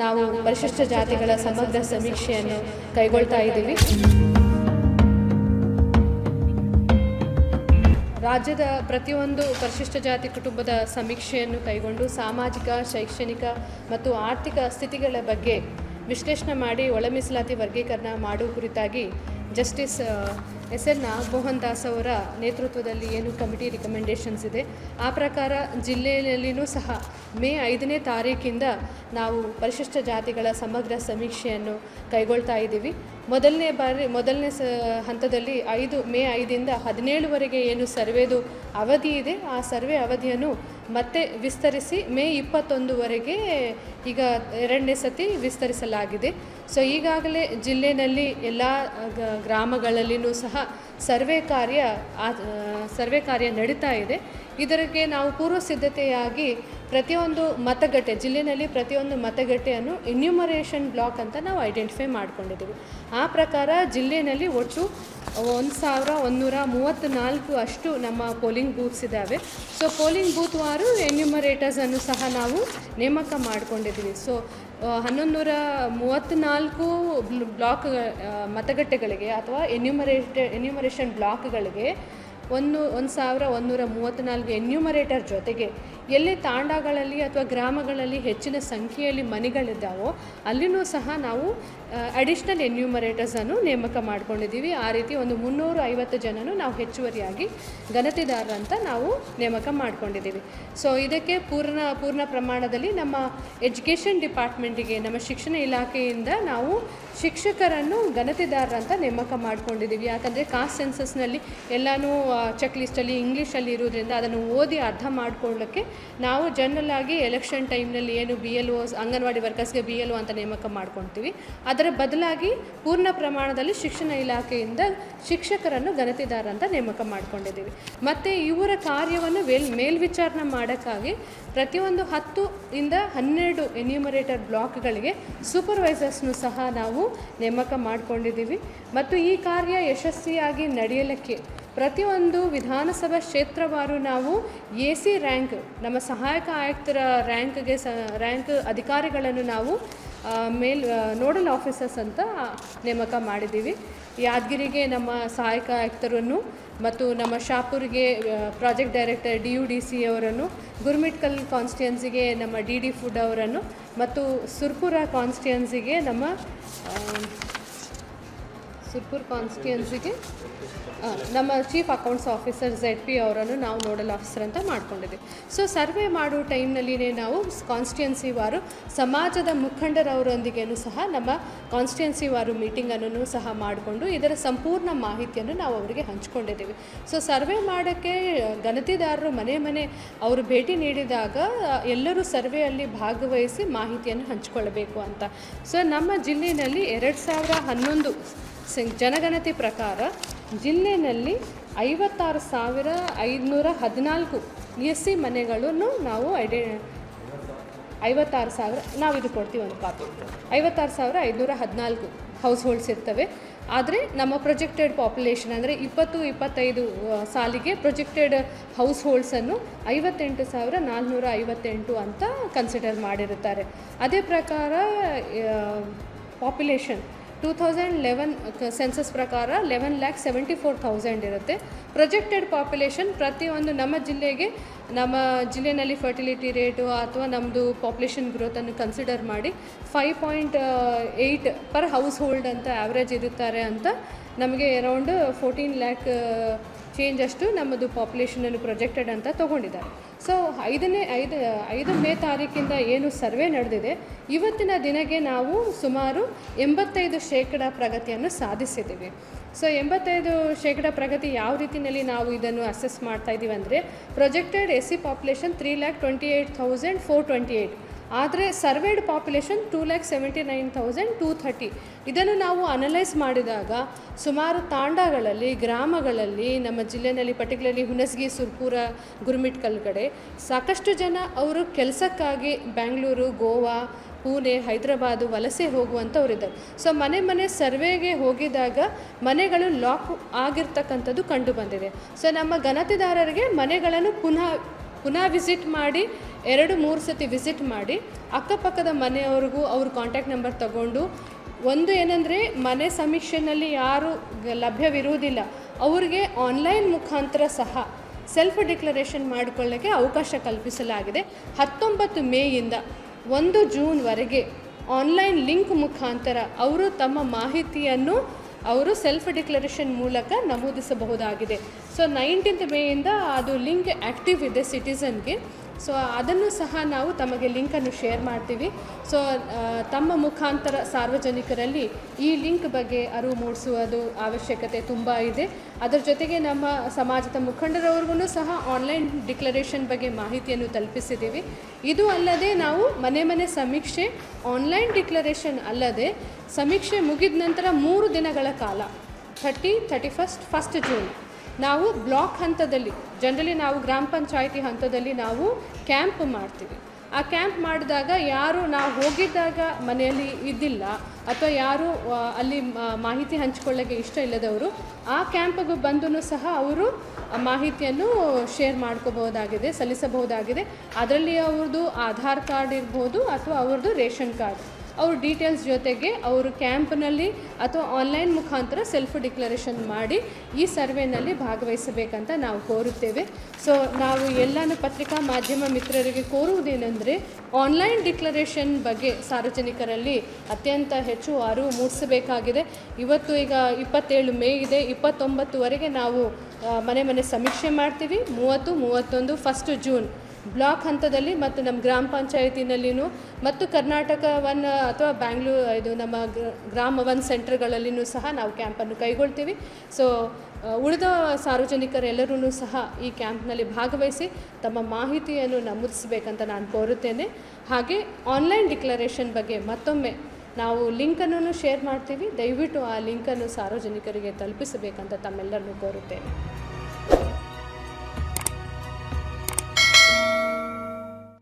ನಾವು ಪರಿಶಿಷ್ಟ ಜಾತಿಗಳ ಸಮಗ್ರ ಸಮೀಕ್ಷೆಯನ್ನು ಕೈಗೊಳ್ತಾ ಇದ್ದೀವಿ. ರಾಜ್ಯದ ಪ್ರತಿಯೊಂದು ಪರಿಶಿಷ್ಟ ಜಾತಿ ಕುಟುಂಬದ ಸಮೀಕ್ಷೆಯನ್ನು ಕೈಗೊಂಡು ಸಾಮಾಜಿಕ, ಶೈಕ್ಷಣಿಕ ಮತ್ತು ಆರ್ಥಿಕ ಸ್ಥಿತಿಗಳ ಬಗ್ಗೆ ವಿಶ್ಲೇಷಣೆ ಮಾಡಿ ಒಳ ಮೀಸಲಾತಿ ವರ್ಗೀಕರಣ ಮಾಡುವ ಕುರಿತಾಗಿ justice S N Nagamohan Das ಅವರ ನೇತೃತ್ವದಲ್ಲಿ ಏನು ಕಮಿಟಿ ರಿಕಮೆಂಡೇಷನ್ಸ್ ಇದೆ, ಆ ಪ್ರಕಾರ ಜಿಲ್ಲೆಯಲ್ಲಿಯೂ ಸಹ ಮೇ ಐದನೇ ತಾರೀಕಿಂದ ನಾವು ಪರಿಶಿಷ್ಟ ಜಾತಿಗಳ ಸಮಗ್ರ ಸಮೀಕ್ಷೆಯನ್ನು ಕೈಗೊಳ್ತಾ ಇದ್ದೀವಿ. ಮೊದಲನೇ ಬಾರಿ, ಮೊದಲನೇ ಹಂತದಲ್ಲಿ ಐದು, ಮೇ ಐದಿಂದ ಹದಿನೇಳುವರೆಗೆ ಏನು ಸರ್ವೇದು ಅವಧಿ ಇದೆ, ಆ ಸರ್ವೆ ಅವಧಿಯನ್ನು ಮತ್ತೆ ವಿಸ್ತರಿಸಿ ಮೇ ಇಪ್ಪತ್ತೊಂದುವರೆಗೆ ಈಗ ಎರಡನೇ ಸತಿ ವಿಸ್ತರಿಸಲಾಗಿದೆ. ಸೊ ಈಗಾಗಲೇ ಜಿಲ್ಲೆಯಲ್ಲಿ ಎಲ್ಲ ಗ್ರಾಮಗಳಲ್ಲಿಯೂ ಸಹ ಸರ್ವೆ ಕಾರ್ಯ ಸರ್ವೆ ಕಾರ್ಯ ನಡೀತಾ ಇದೆ. ಇದರಿಗೆ ನಾವು ಪೂರ್ವ ಸಿದ್ಧತೆಯಾಗಿ ಪ್ರತಿಯೊಂದು ಮತಗಟ್ಟೆ ಜಿಲ್ಲೆಯಲ್ಲಿ ಪ್ರತಿಯೊಂದು ಮತಗಟ್ಟೆಯನ್ನು ಇನ್ಯೂಮರೇಷನ್ ಬ್ಲಾಕ್ ಅಂತ ನಾವು ಐಡೆಂಟಿಫೈ ಮಾಡ್ಕೊಂಡಿದ್ದೀವಿ. ಆ ಪ್ರಕಾರ ಜಿಲ್ಲೆಯಲ್ಲಿ ಒಟ್ಟು ಒಂದು ಸಾವಿರ ಒಂದೂರ ಮೂವತ್ತ್ನಾಲ್ಕು ಅಷ್ಟು ನಮ್ಮ ಪೋಲಿಂಗ್ ಬೂತ್ಸ್ ಇದ್ದಾವೆ. ಸೊ ಪೋಲಿಂಗ್ ಬೂತ್ ವಾರು ಎನ್ಯೂಮರೇಟರ್ಸನ್ನು ಸಹ ನಾವು ನೇಮಕ ಮಾಡ್ಕೊಂಡಿದ್ದೀವಿ. ಸೊ ಹನ್ನೊಂದು ಮೂವತ್ತ್ನಾಲ್ಕು ಬ್ಲಾಕ್ ಮತಗಟ್ಟೆಗಳಿಗೆ ಅಥವಾ ಎನ್ಯೂಮರೇಟ್ ಎನ್ಯೂಮರೇಷನ್ ಬ್ಲಾಕ್ಗಳಿಗೆ ಒಂದು ಒಂದು ಸಾವಿರ ಒಂದೂರ ಮೂವತ್ತ್ನಾಲ್ಕು ಎನ್ಯೂಮರೇಟರ್ ಜೊತೆಗೆ ಎಲ್ಲಿ ತಾಂಡಗಳಲ್ಲಿ ಅಥವಾ ಗ್ರಾಮಗಳಲ್ಲಿ ಹೆಚ್ಚಿನ ಸಂಖ್ಯೆಯಲ್ಲಿ ಮನೆಗಳಿದ್ದಾವೋ ಅಲ್ಲಿನೂ ಸಹ ನಾವು ಅಡಿಷ್ನಲ್ ಎನ್ಯೂಮರೇಟರ್ಸನ್ನು ನೇಮಕ ಮಾಡ್ಕೊಂಡಿದ್ದೀವಿ. ಆ ರೀತಿ ಒಂದು ಮುನ್ನೂರು ಐವತ್ತು ಜನನು ನಾವು ಹೆಚ್ಚುವರಿಯಾಗಿ ಗಣತಿದಾರರಂತ ನಾವು ನೇಮಕ ಮಾಡ್ಕೊಂಡಿದ್ದೀವಿ. ಸೊ ಇದಕ್ಕೆ ಪೂರ್ಣ ಪೂರ್ಣ ಪ್ರಮಾಣದಲ್ಲಿ ನಮ್ಮ ಎಜುಕೇಷನ್ ಡಿಪಾರ್ಟ್ಮೆಂಟಿಗೆ ನಮ್ಮ ಶಿಕ್ಷಣ ಇಲಾಖೆಯಿಂದ ನಾವು ಶಿಕ್ಷಕರನ್ನು ಗಣತಿದಾರರಂತ ನೇಮಕ ಮಾಡ್ಕೊಂಡಿದ್ದೀವಿ. ಯಾಕಂದರೆ ಕಾಸ್ಟ್ ಸೆನ್ಸಸ್ನಲ್ಲಿ ಎಲ್ಲನೂ ಚೆಕ್ ಲಿಸ್ಟಲ್ಲಿ ಇಂಗ್ಲೀಷಲ್ಲಿ ಇರೋದ್ರಿಂದ ಅದನ್ನು ಓದಿ ಅರ್ಥ ಮಾಡ್ಕೊಳ್ಳೋಕ್ಕೆ ನಾವು ಜನರಲ್ ಆಗಿ ಎಲೆಕ್ಷನ್ ಟೈಮ್ನಲ್ಲಿ ಏನು ಬಿ ಎಲ್ ಓಸ್ ಅಂಗನವಾಡಿ ವರ್ಕರ್ಸ್ಗೆ ಬಿ ಎಲ್ ಒ ಅಂತ ನೇಮಕ ಮಾಡ್ಕೊಳ್ತೀವಿ ಬದಲಾಗಿ ಪೂರ್ಣ ಪ್ರಮಾಣದಲ್ಲಿ ಶಿಕ್ಷಣ ಇಲಾಖೆಯಿಂದ ಶಿಕ್ಷಕರನ್ನು ಗಣತಿದಾರ ಅಂತ ನೇಮಕ ಮಾಡಿಕೊಂಡಿದ್ದೀವಿ. ಮತ್ತು ಇವರ ಕಾರ್ಯವನ್ನು ವೇಲ್ ಮೇಲ್ವಿಚಾರಣೆ ಮಾಡೋಕ್ಕಾಗಿ ಪ್ರತಿಯೊಂದು ಹತ್ತು ಇಂದ ಹನ್ನೆರಡು ಎನ್ಯೂಮರೇಟರ್ ಬ್ಲಾಕ್ಗಳಿಗೆ ಸೂಪರ್ವೈಸರ್ಸ್ನು ಸಹ ನಾವು ನೇಮಕ ಮಾಡಿಕೊಂಡಿದ್ದೀವಿ. ಮತ್ತು ಈ ಕಾರ್ಯ ಯಶಸ್ವಿಯಾಗಿ ನಡೆಯಲಿಕ್ಕೆ ಪ್ರತಿಯೊಂದು ವಿಧಾನಸಭಾ ಕ್ಷೇತ್ರವಾರು ನಾವು ಎ ಸಿ ರ್ಯಾಂಕ್, ನಮ್ಮ ಸಹಾಯಕ ಆಯುಕ್ತರ ರ್ಯಾಂಕ್ಗೆ ಸ, ರ್ಯಾಂಕ್ ಅಧಿಕಾರಿಗಳನ್ನು ನಾವು ಮೇಲ್ ನೋಡಲ್ ಆಫೀಸರ್ಸ್ ಅಂತ ನೇಮಕ ಮಾಡಿದ್ದೀವಿ. ಯಾದಗಿರಿಗೆ ನಮ್ಮ ಸಹಾಯಕ ಆಯುಕ್ತರನ್ನು ಮತ್ತು ನಮ್ಮ ಶಾಪುರ್ಗೆ project director D U D C ಅವರನ್ನು, ಗುರ್ಮಿಟ್ಕಲ್ ಕಾನ್ಸ್ಟಿಟ್ಯನ್ಸಿಗೆ ನಮ್ಮ ಡಿ ಡಿ ಫುಡ್ ಅವರನ್ನು ಮತ್ತು ಸುರ್ಪುರ ಕಾನ್ಸ್ಟಿಯನ್ಸಿಗೆ ನಮ್ಮ ಸುರ್ಪುರ್ ಕಾನ್ಸ್ಟಿಟ್ಯೂನ್ಸಿಗೆ ನಮ್ಮ chief accounts officer Z P ಅವರನ್ನು ನಾವು ನೋಡಲ್ ಆಫೀಸರ್ ಅಂತ ಮಾಡ್ಕೊಂಡಿದ್ದೀವಿ ಸೊ ಸರ್ವೆ ಮಾಡೋ ಟೈಮ್ನಲ್ಲಿನೇ ನಾವು ಕಾನ್ಸ್ಟಿಟ್ಯೂನ್ಸಿ ವಾರು ಸಮಾಜದ ಮುಖಂಡರವರೊಂದಿಗೇನು ಸಹ ನಮ್ಮ ಕಾನ್ಸ್ಟಿಟ್ಯೂನ್ಸಿ ವಾರು ಮೀಟಿಂಗನ್ನು ಸಹ ಮಾಡಿಕೊಂಡು ಇದರ ಸಂಪೂರ್ಣ ಮಾಹಿತಿಯನ್ನು ನಾವು ಅವರಿಗೆ ಹಂಚ್ಕೊಂಡಿದ್ದೀವಿ. ಸೊ ಸರ್ವೆ ಮಾಡೋಕ್ಕೆ ಗಣತಿದಾರರು ಮನೆ ಮನೆ ಅವರು ಭೇಟಿ ನೀಡಿದಾಗ ಎಲ್ಲರೂ ಸರ್ವೆಯಲ್ಲಿ ಭಾಗವಹಿಸಿ ಮಾಹಿತಿಯನ್ನು ಹಂಚಿಕೊಳ್ಳಬೇಕು ಅಂತ. ಸೊ ನಮ್ಮ ಜಿಲ್ಲೆಯಲ್ಲಿ ಎರಡು ಸಾವಿರ ಹನ್ನೊಂದು ಜನಗಣತಿ ಪ್ರಕಾರ ಜಿಲ್ಲೆಯಲ್ಲಿ ಐವತ್ತಾರು ಸಾವಿರ ಐದುನೂರ ಹದಿನಾಲ್ಕು ಎಸ್ ಸಿ ಮನೆಗಳನ್ನು ನಾವು ಐಡೆ ಐವತ್ತಾರು ಸಾವಿರ ನಾವು ಇದು ಕೊಡ್ತೀವಿ ಒಂದು ಕಾಪಿ. ಐವತ್ತಾರು ಸಾವಿರ ಐದುನೂರ ಹದಿನಾಲ್ಕು ಹೌಸ್ ಹೋಲ್ಡ್ಸ್ ಇರ್ತವೆ. ಆದರೆ ನಮ್ಮ ಪ್ರೊಜೆಕ್ಟೆಡ್ ಪಾಪ್ಯುಲೇಷನ್ ಅಂದರೆ ಇಪ್ಪತ್ತು, ಇಪ್ಪತ್ತೈದು ಸಾಲಿಗೆ ಪ್ರೊಜೆಕ್ಟೆಡ್ ಹೌಸ್ ಹೋಲ್ಡ್ಸನ್ನು ಐವತ್ತೆಂಟು ಸಾವಿರ ನಾಲ್ನೂರ ಐವತ್ತೆಂಟು ಅಂತ ಕನ್ಸಿಡರ್ ಮಾಡಿರುತ್ತಾರೆ. ಅದೇ ಪ್ರಕಾರ population two thousand eleven census ಪ್ರಕಾರ eleven lakh seventy four thousand ಇರುತ್ತೆ. ಪ್ರೊಜೆಕ್ಟೆಡ್ ಪಾಪ್ಯುಲೇಷನ್ ಪ್ರತಿಯೊಂದು ನಮ್ಮ ಜಿಲ್ಲೆಗೆ, ನಮ್ಮ ಜಿಲ್ಲೆಯಲ್ಲಿ ಫರ್ಟಿಲಿಟಿ ರೇಟು ಅಥವಾ ನಮ್ಮದು ಪಾಪ್ಯುಲೇಷನ್ ಗ್ರೋತನ್ನು ಕನ್ಸಿಡರ್ ಮಾಡಿ five point eight per household ಅಂತ ಆ್ಯಾವ್ರೇಜ್ ಇರುತ್ತಾರೆ ಅಂತ ನಮಗೆ ಅರೌಂಡ್ ಫೋರ್ಟೀನ್ ಲ್ಯಾಕ್ ಚೇಂಜ್ ಅಷ್ಟು ನಮ್ಮದು ಪಾಪ್ಯುಲೇಷನನ್ನು ಪ್ರೊಜೆಕ್ಟೆಡ್ ಅಂತ ತೊಗೊಂಡಿದ್ದಾರೆ. ಸೊ ಐದನೇ, ಐದು ಐದು ಮೇ ತಾರೀಕಿಂದ ಏನು ಸರ್ವೆ ನಡೆದಿದೆ, ಇವತ್ತಿನ ದಿನಕ್ಕೆ ನಾವು ಸುಮಾರು ಎಂಬತ್ತೈದು ಶೇಕಡ ಪ್ರಗತಿಯನ್ನು ಸಾಧಿಸಿದ್ದೀವಿ. ಸೊ ಎಂಬತ್ತೈದು ಶೇಕಡ ಪ್ರಗತಿ ಯಾವ ರೀತಿಯಲ್ಲಿ ನಾವು ಇದನ್ನು ಅಸೆಸ್ ಮಾಡ್ತಾ ಇದ್ದೀವಿ ಅಂದರೆ projected S C population three lakh twenty eight thousand four twenty eight ಆದರೆ surveyed population two lakh seventy nine thousand two thirty. ಇದನ್ನು ನಾವು ಅನಲೈಸ್ ಮಾಡಿದಾಗ ಸುಮಾರು ತಾಂಡಗಳಲ್ಲಿ, ಗ್ರಾಮಗಳಲ್ಲಿ, ನಮ್ಮ ಜಿಲ್ಲೆಯಲ್ಲಿ ಪರ್ಟಿಕ್ಯುಲರ್ಲಿ ಹುಣಸಗಿ, ಸುರ್ಪುರ ಗುರುಮಿಟ್ಕಲ್ ಕಡೆ ಸಾಕಷ್ಟು ಜನ ಅವರು ಕೆಲಸಕ್ಕಾಗಿ ಬ್ಯಾಂಗ್ಳೂರು, ಗೋವಾ, ಪುಣೆ, ಹೈದರಾಬಾದ್, ವಲಸೆ ಹೋಗುವಂಥವ್ರಿದ್ದಾರೆ. ಸೊ ಮನೆ ಮನೆ ಸರ್ವೆಗೆ ಹೋಗಿದಾಗ ಮನೆಗಳು ಲಾಕ್ ಆಗಿರ್ತಕ್ಕಂಥದ್ದು ಕಂಡು ಬಂದಿದೆ. ಸೊ ನಮ್ಮ ಗಣತಿದಾರರಿಗೆ ಮನೆಗಳನ್ನು ಪುನಃ ಪುನಃ ವಿಸಿಟ್ ಮಾಡಿ ಎರಡು ಮೂರು ಸತಿ ವಿಸಿಟ್ ಮಾಡಿ ಅಕ್ಕಪಕ್ಕದ ಮನೆಯವ್ರಿಗೂ ಅವ್ರ ಕಾಂಟ್ಯಾಕ್ಟ್ ನಂಬರ್ ತಗೊಂಡು ಒಂದು ಏನಂದರೆ ಮನೆ ಸಮೀಕ್ಷೆಯಲ್ಲಿ ಯಾರು ಲಭ್ಯವಿರುವುದಿಲ್ಲ, ಅವ್ರಿಗೆ ಆನ್ಲೈನ್ ಮುಖಾಂತರ ಸಹ ಸೆಲ್ಫ್ ಡಿಕ್ಲರೇಷನ್ ಮಾಡಿಕೊಳ್ಳೋಕ್ಕೆ ಅವಕಾಶ ಕಲ್ಪಿಸಲಾಗಿದೆ. ಹತ್ತೊಂಬತ್ತು ಮೇಯಿಂದ ಒಂದು ಜೂನ್ವರೆಗೆ ಆನ್ಲೈನ್ ಲಿಂಕ್ ಮುಖಾಂತರ ಅವರು ತಮ್ಮ ಮಾಹಿತಿಯನ್ನು ಅವರು ಸೆಲ್ಫ್ ಡಿಕ್ಲರೇಷನ್ ಮೂಲಕ ನಮೂದಿಸಬಹುದಾಗಿದೆ. ಸೊ ನೈನ್ಟೀನ್ತ್ ಮೇಯಿಂದ ಅದು ಲಿಂಕ್ ಆ್ಯಕ್ಟಿವ್ ಇದೆ ಸಿಟಿಸನ್ಗೆ ಸೊ ಅದನ್ನು ಸಹ ನಾವು ತಮಗೆ ಲಿಂಕನ್ನು ಶೇರ್ ಮಾಡ್ತೀವಿ. ಸೊ ತಮ್ಮ ಮುಖಾಂತರ ಸಾರ್ವಜನಿಕರಲ್ಲಿ ಈ ಲಿಂಕ್ ಬಗ್ಗೆ ಅರಿವು ಮೂಡಿಸುವುದು ಅವಶ್ಯಕತೆ ತುಂಬ ಇದೆ. ಅದರ ಜೊತೆಗೆ ನಮ್ಮ ಸಮಾಜದ ಮುಖಂಡರವ್ರಿಗೂ ಸಹ ಆನ್ಲೈನ್ ಡಿಕ್ಲರೇಷನ್ ಬಗ್ಗೆ ಮಾಹಿತಿಯನ್ನು ತಲುಪಿಸಿದ್ದೀವಿ. ಇದು ಅಲ್ಲದೆ ನಾವು ಮನೆ ಮನೆ ಸಮೀಕ್ಷೆ ಆನ್ಲೈನ್ ಡಿಕ್ಲರೇಷನ್ ಅಲ್ಲದೆ ಸಮೀಕ್ಷೆ ಮುಗಿದ ನಂತರ ಮೂರು ದಿನಗಳ ಕಾಲ thirty thirty first first June ನಾವು ಬ್ಲಾಕ್ ಹಂತದಲ್ಲಿ ಜನರಲಿ ನಾವು ಗ್ರಾಮ ಪಂಚಾಯಿತಿ ಹಂತದಲ್ಲಿ ನಾವು ಕ್ಯಾಂಪ್ ಮಾಡ್ತೀವಿ. ಆ ಕ್ಯಾಂಪ್ ಮಾಡಿದಾಗ ಯಾರು ನಾವು ಹೋಗಿದ್ದಾಗ ಮನೆಯಲ್ಲಿ ಇದ್ದಿಲ್ಲ, ಅಥವಾ ಯಾರು ಅಲ್ಲಿ ಮಾಹಿತಿ ಹಂಚಿಕೊಳ್ಳೋಕ್ಕೆ ಇಷ್ಟ ಇಲ್ಲದವರು, ಆ ಕ್ಯಾಂಪ್ಗೂ ಬಂದೂ ಸಹ ಅವರು ಮಾಹಿತಿಯನ್ನು ಶೇರ್ ಮಾಡ್ಕೋಬಹುದಾಗಿದೆ, ಸಲ್ಲಿಸಬಹುದಾಗಿದೆ. ಅದರಲ್ಲಿ ಅವ್ರದ್ದು ಆಧಾರ್ ಕಾರ್ಡ್ ಇರ್ಬೋದು, ಅಥವಾ ಅವ್ರದ್ದು ರೇಷನ್ ಕಾರ್ಡ್. ಅವ್ರ ಡೀಟೇಲ್ಸ್ ಜೊತೆಗೆ ಅವರು ಕ್ಯಾಂಪ್ನಲ್ಲಿ ಅಥವಾ ಆನ್ಲೈನ್ ಮುಖಾಂತರ ಸೆಲ್ಫ್ ಡಿಕ್ಲರೇಷನ್ ಮಾಡಿ ಈ ಸರ್ವೆನಲ್ಲಿ ಭಾಗವಹಿಸಬೇಕಂತ ನಾವು ಕೋರುತ್ತೇವೆ. ಸೊ ನಾವು ಎಲ್ಲನೂ ಪತ್ರಿಕಾ ಮಾಧ್ಯಮ ಮಿತ್ರರಿಗೆ ಕೋರುವುದೇನೆಂದರೆ ಆನ್ಲೈನ್ ಡಿಕ್ಲರೇಷನ್ ಬಗ್ಗೆ ಸಾರ್ವಜನಿಕರಲ್ಲಿ ಅತ್ಯಂತ ಹೆಚ್ಚು ಅರಿವು ಮೂಡಿಸಬೇಕಾಗಿದೆ. ಇವತ್ತು ಈಗ ಇಪ್ಪತ್ತೇಳು ಮೇ ಇದೆ, ಇಪ್ಪತ್ತೊಂಬತ್ತುವರೆಗೆ ನಾವು ಮನೆ ಮನೆ ಸಮೀಕ್ಷೆ ಮಾಡ್ತೀವಿ. ಮೂವತ್ತು, ಮೂವತ್ತೊಂದು ಫಸ್ಟ್ ಜೂನ್ ಬ್ಲಾಕ್ ಹಂತದಲ್ಲಿ ಮತ್ತು ನಮ್ಮ ಗ್ರಾಮ ಪಂಚಾಯತಿನಲ್ಲಿಯೂ ಮತ್ತು ಕರ್ನಾಟಕ ಅಥವಾ ಬ್ಯಾಂಗ್ಳೂರು, ಇದು ನಮ್ಮ ಗ್ರ- ಗ್ರಾಮ ಒನ್ ಸೆಂಟರ್ಗಳಲ್ಲಿಯೂ ಸಹ ನಾವು ಕ್ಯಾಂಪನ್ನು ಕೈಗೊಳ್ತೀವಿ. ಸೊ ಉಳಿದ ಸಾರ್ವಜನಿಕರೆಲ್ಲರೂ ಸಹ ಈ ಕ್ಯಾಂಪ್ನಲ್ಲಿ ಭಾಗವಹಿಸಿ ತಮ್ಮ ಮಾಹಿತಿಯನ್ನು ನಮೂದಿಸಬೇಕಂತ ನಾನು ಕೋರುತ್ತೇನೆ. ಹಾಗೆ ಆನ್ಲೈನ್ ಡಿಕ್ಲರೇಷನ್ ಬಗ್ಗೆ ಮತ್ತೊಮ್ಮೆ ನಾವು ಲಿಂಕನ್ನು ಶೇರ್ ಮಾಡ್ತೀವಿ. ದಯವಿಟ್ಟು ಆ ಲಿಂಕನ್ನು ಸಾರ್ವಜನಿಕರಿಗೆ ತಲುಪಿಸಬೇಕಂತ ತಮ್ಮೆಲ್ಲರನ್ನು ಕೋರುತ್ತೇನೆ.